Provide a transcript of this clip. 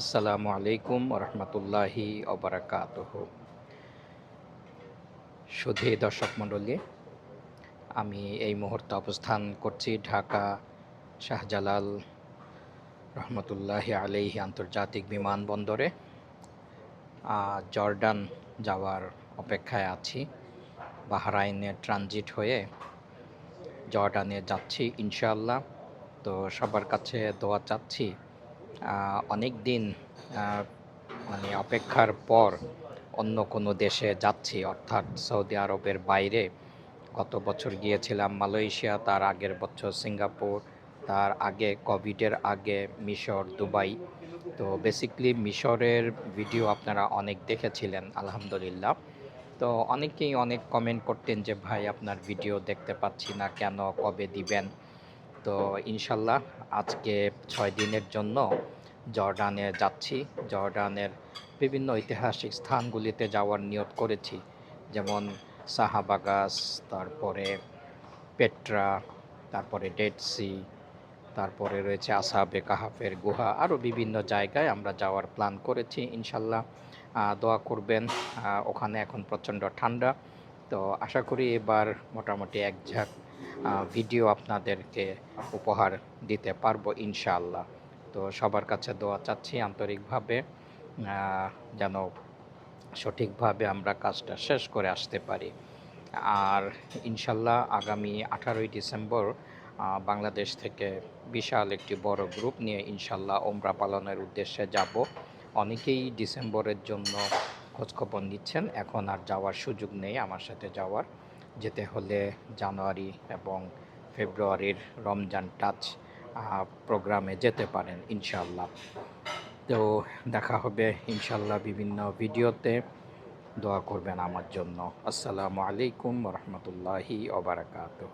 আসসালামু আলাইকুম রহমতুল্লাহি অবরাকাত সুধী দর্শক মণ্ডলী, আমি এই মুহূর্তে অবস্থান করছি ঢাকা শাহজালাল রহমতুল্লাহি আলাইহি আন্তর্জাতিক বিমানবন্দরে। জর্ডান যাওয়ার অপেক্ষায় আছি। বাহরাইনে ট্রানজিট হয়ে জর্ডানে যাচ্ছি ইনশাআল্লাহ। তো সবার কাছে দোয়া চাচ্ছি অনেক দিন মানে অপেক্ষার পর অন্য কোনো দেশে যাচ্ছি, অর্থাৎ সৌদি আরবের বাইরে। গত বছর গিয়েছিলাম মালয়েশিয়া, তার আগের বছর সিঙ্গাপুর, তার আগে কোভিডের আগে মিশর, দুবাই। তো বেসিকলি মিশরের ভিডিও আপনারা অনেক দেখেছিলেন, আলহামদুলিল্লাহ। তো অনেকেই অনেক কমেন্ট করতেন যে, ভাই, আপনার ভিডিও দেখতে পাচ্ছি না, কেন, কবে দিবেন? তো ইনশাল্লাহ আজকে ছয় দিনের জন্য জর্ডানে যাচ্ছি। জর্ডানের বিভিন্ন ঐতিহাসিক স্থানগুলিতে যাওয়ার নিয়ত করেছি। যেমন সাহাবাগাস, তারপরে পেট্রা, তারপরে ডেড সি, তারপরে রয়েছে আসাবে কাহাফের গুহা। আরও বিভিন্ন জায়গায় আমরা যাওয়ার প্ল্যান করেছি ইনশাল্লাহ। দোয়া করবেন ওখানে এখন প্রচণ্ড ঠান্ডা। তো আশা করি এবার মোটামুটি এক ঝাঁক ভিডিও আপনাদেরকে উপহার দিতে পারব ইনশাআল্লাহ। তো সবার কাছে দোয়া চাচ্ছি আন্তরিকভাবে যেন সঠিকভাবে আমরা কাজটা শেষ করে আসতে পারি। আর ইনশাল্লাহ আগামী আঠারোই ডিসেম্বর বাংলাদেশ থেকে বিশাল একটি বড় গ্রুপ নিয়ে ইনশাল্লাহ ওমরা পালনের উদ্দেশ্যে যাব। অনেকেই ডিসেম্বরের জন্য খোঁজখবর নিচ্ছেন, এখন আর যাওয়ার সুযোগ নেই আমার সাথে যাওয়ার। যেতে হলে জানুয়ারি এবং ফেব্রুয়ারির রমজান টাচ প্রোগ্রামে যেতে পারেন ইনশাল্লাহ তো দেখা হবে ইনশাল্লাহ বিভিন্ন ভিডিওতে। দোয়া করবেন আমার জন্য। আসসালামু আলাইকুম রহমতুল্লাহি ওবরাকাতহ